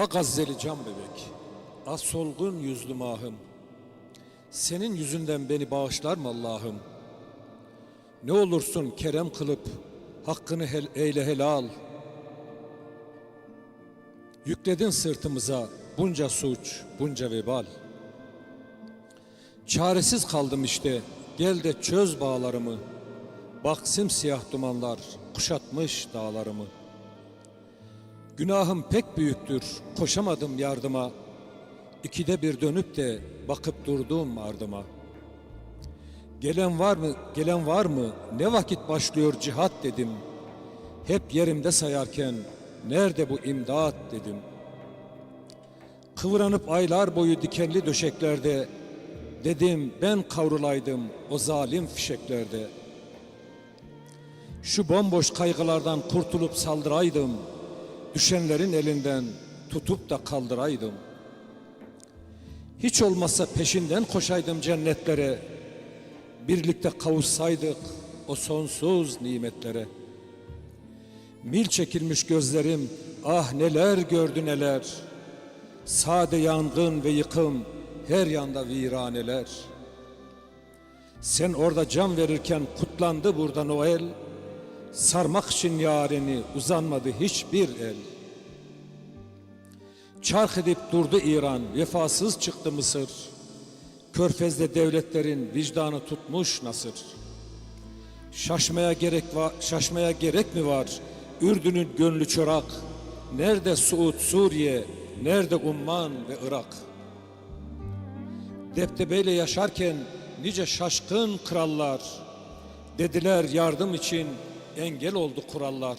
A Gazzeli can bebek, a solgun yüzlü mahım. Senin yüzünden beni bağışlar mı Allah'ım? Ne olursun kerem kılıp hakkını hel eyle helal. Yükledin sırtımıza bunca suç, bunca vebal. Çaresiz kaldım işte, gel de çöz bağlarımı. Bak simsiyah dumanlar kuşatmış dağlarımı. Günahım pek büyüktür, koşamadım yardıma. İkide bir dönüp de bakıp durdum ardıma. Gelen var mı, gelen var mı, ne vakit başlıyor cihat dedim. Hep yerimde sayarken, nerede bu imdat dedim. Kıvranıp aylar boyu dikenli döşeklerde, dedim ben kavrulaydım o zalim fişeklerde. Şu bomboş kaygılardan kurtulup saldıraydım, düşenlerin elinden tutup da kaldıraydım. Hiç olmazsa peşinden koşaydım cennetlere, birlikte kavuşsaydık o sonsuz nimetlere. Mil çekilmiş gözlerim, ah neler gördü neler. Sade yangın ve yıkım, her yanda viraneler. Sen orada can verirken kutlandı burada Noel. Sarmak için yareni uzanmadı hiçbir el. Çark edip durdu İran, vefasız çıktı Mısır. Körfez'de devletlerin vicdanı tutmuş Nasır. Şaşmaya gerek var, şaşmaya gerek mi var? Ürdün'ün gönlü çorak. Nerede Suud, Suriye, nerede Umman ve Irak? Deptebeyle yaşarken nice şaşkın krallar dediler yardım için engel oldu kurallar.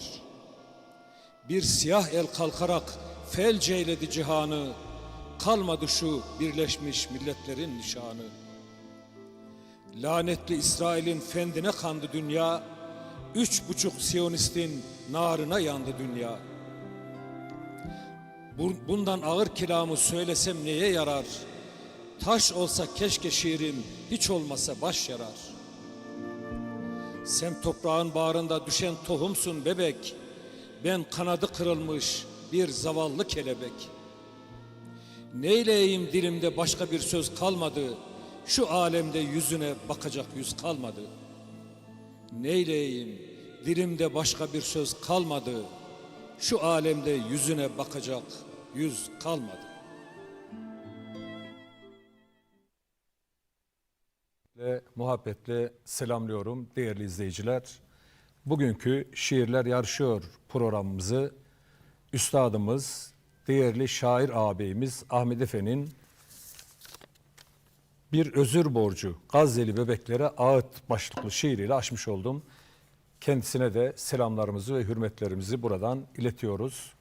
Bir siyah el kalkarak felce eyledi cihanı, kalmadı şu birleşmiş milletlerin nişanı. Lanetli İsrail'in fendine kandı dünya, üç buçuk Siyonistin narına yandı dünya. Bu- Bundan ağır kiramı söylesem neye yarar? Taş olsa keşke şiirim, hiç olmasa baş yarar. Sen toprağın bağrında düşen tohumsun bebek. Ben kanadı kırılmış bir zavallı kelebek. Neyleyeyim dilimde başka bir söz kalmadı. Şu alemde yüzüne bakacak yüz kalmadı. Neyleyeyim dilimde başka bir söz kalmadı. Şu alemde yüzüne bakacak yüz kalmadı. Ve muhabbetle selamlıyorum değerli izleyiciler. Bugünkü Şiirler Yarışıyor programımızı üstadımız, değerli şair ağabeyimiz Ahmet Efe'nin bir özür borcu Gazze'li bebeklere ağıt başlıklı şiiriyle açmış oldum. Kendisine de selamlarımızı ve hürmetlerimizi buradan iletiyoruz.